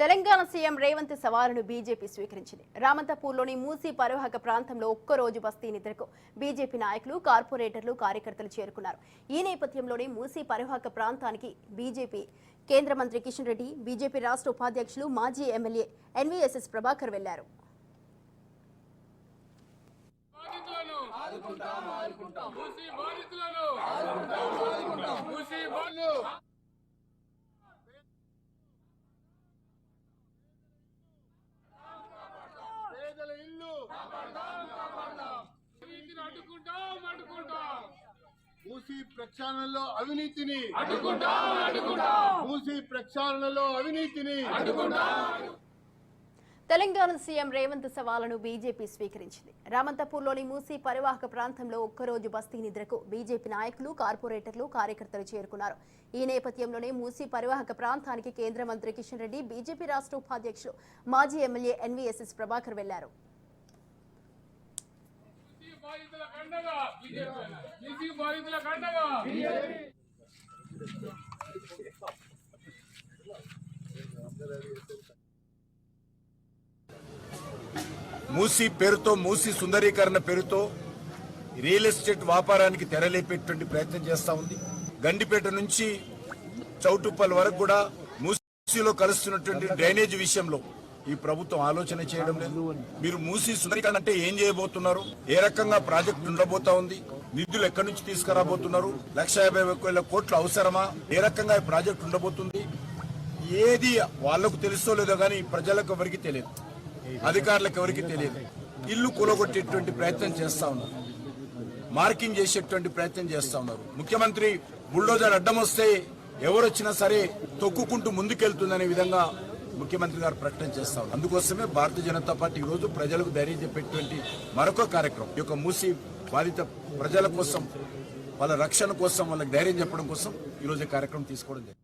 Telangana CM Revanth సవాలును BJP స్వీకరించింది. రామంతపూర్లోని మూసీ పరోహక ప్రాంతంలో ఒక్కరోజు బస్తీ నిద్రకు బీజేపీ నాయకులు కార్పొరేటర్లు కార్యకర్తలు చేరుకున్నారు. ఈ నేపథ్యంలోనే మూసీ పరోహక ప్రాంతానికి బీజేపీ కేంద్ర మంత్రి కిషన్ రెడ్డి బీజేపీ రాష్ట్ర ఉపాధ్యక్షులు మాజీ ఎమ్మెల్యే ఎన్వీఎస్ఎస్ ప్రభాకర్ వెళ్ళారు. బాధితులను మూసి మూసి ప్రక్షాళనలో అవినీతిని. మూసి ప్రక్షాళనలో అవినీతిని. తెలంగాణ సీఎం రేవంత్ సవాలును బీజేపీ స్వీకరించింది. రామంతపూర్లోని మూసీ పరివాహక ప్రాంతంలో ఒక్కరోజు బస్తీ నిద్రకు బీజేపీ నాయకులు కార్పొరేటర్లు కార్యకర్తలు చేరుకున్నారు. ఈ నేపథ్యంలోనే మూసీ పరివాహక ప్రాంతానికి కేంద్ర మంత్రి కిషన్ రెడ్డి బీజేపీ రాష్ట్ర ఉపాధ్యక్షులు మాజీ ఎమ్మెల్యే ఎన్వీఎస్ఎస్ ప్రభాకర్ వెళ్ళారు. బీసీ మూసీ పేరుతో మూసీ సుందరీకరణ పేరుతో రియల్ ఎస్టేట్ వ్యాపారానికి తెరలేపేటువంటి ప్రయత్నం చేస్తా ఉంది. గండిపేట నుంచి చౌటుప్పల్ వరకు కూడా మూసీలో కలుస్తున్నటువంటి డ్రైనేజ్ విషయంలో ఈ ప్రభుత్వం ఆలోచన చేయడం లేదు. మీరు మూసి సుందరీకరణ అంటే ఏం చేయబోతున్నారు? ఏ రకంగా ప్రాజెక్టు ఉండబోతా ఉంది? నిధులు ఎక్కడి నుంచి తీసుకురాబోతున్నారు? లక్ష యాభై వేల కోట్లు అవసరమా? ఏ రకంగా ఈ ప్రాజెక్టు ఉండబోతుంది? ఏది వాళ్ళకు తెలుసో లేదో కానీ ప్రజలకు ఎవరికి తెలియదు. అధికారులకు ఎవరికి తెలియదు. ఇల్లు కూలగొట్టేటువంటి ప్రయత్నం చేస్తా ఉన్నారు. మార్కింగ్ చేసేటువంటి ప్రయత్నం చేస్తా ఉన్నారు. ముఖ్యమంత్రి బుల్డోజర్ అడ్డం వస్తే ఎవరు వచ్చినా సరే తొక్కుకుంటూ ముందుకెళ్తుందనే విధంగా ముఖ్యమంత్రి గారు ప్రకటన చేస్తా ఉన్నారు. అందుకోసమే భారతీయ జనతా పార్టీ ఈ రోజు ప్రజలకు ధైర్యం చెప్పేటువంటి మరొక కార్యక్రమం. ఈ యొక్క మూసి బాధిత ప్రజల కోసం వాళ్ళ రక్షణ కోసం వాళ్ళకి ధైర్యం చెప్పడం కోసం ఈ రోజు కార్యక్రమం తీసుకోవడం జరిగింది.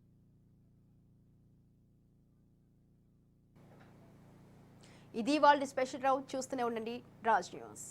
ఇది వాళ్ళ స్పెషల్ రౌండ్ చూస్తూనే ఉండండి రాజ్ న్యూస్.